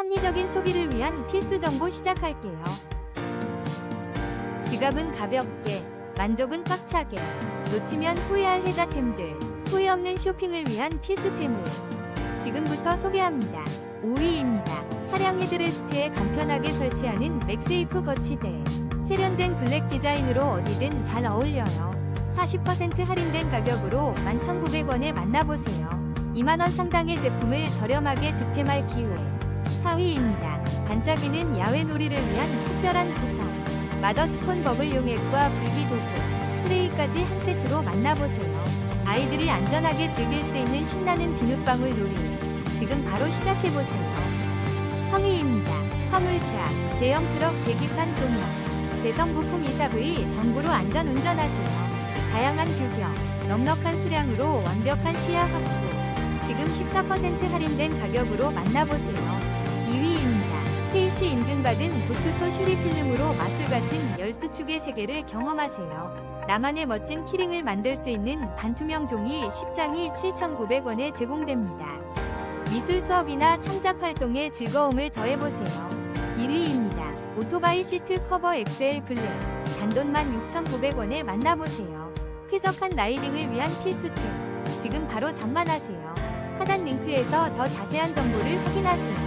합리적인 소비를 위한 필수 정보 시작할게요. 지갑은 가볍게, 만족은 꽉차게, 놓치면 후회할 혜자템들, 후회 없는 쇼핑을 위한 필수템을 지금부터 소개합니다. 5위입니다. 차량 헤드레스트에 간편하게 설치하는 맥세이프 거치대. 세련된 블랙 디자인으로 어디든 잘 어울려요. 40% 할인된 가격으로 11,900원에 만나보세요. 2만원 상당의 제품을 저렴하게 득템할 기회. 4위입니다. 반짝이는 야외 놀이를 위한 특별한 구성. 마더스콘 버블 용액과 불기 도구, 트레이까지 한 세트로 만나보세요. 아이들이 안전하게 즐길 수 있는 신나는 비눗방울 놀이. 지금 바로 시작해보세요. 3위입니다. 화물차, 대형 트럭 계기판 조명. 대성 부품 24V 정부로 안전 운전하세요. 다양한 규격, 넉넉한 수량으로 완벽한 시야 확보. 지금 14% 할인된 가격으로 만나보세요. 2위입니다. KC 인증받은 도트소 슈리 필름으로 마술 같은 열수축의 세계를 경험하세요. 나만의 멋진 키링을 만들 수 있는 반투명 종이 10장이 7,900원에 제공됩니다. 미술 수업이나 창작 활동에 즐거움을 더해보세요. 1위입니다. 오토바이 시트 커버 XL 블랙. 단돈만 6,900원에 만나보세요. 쾌적한 라이딩을 위한 필수템. 지금 바로 장만하세요. 하단 링크에서 더 자세한 정보를 확인하세요.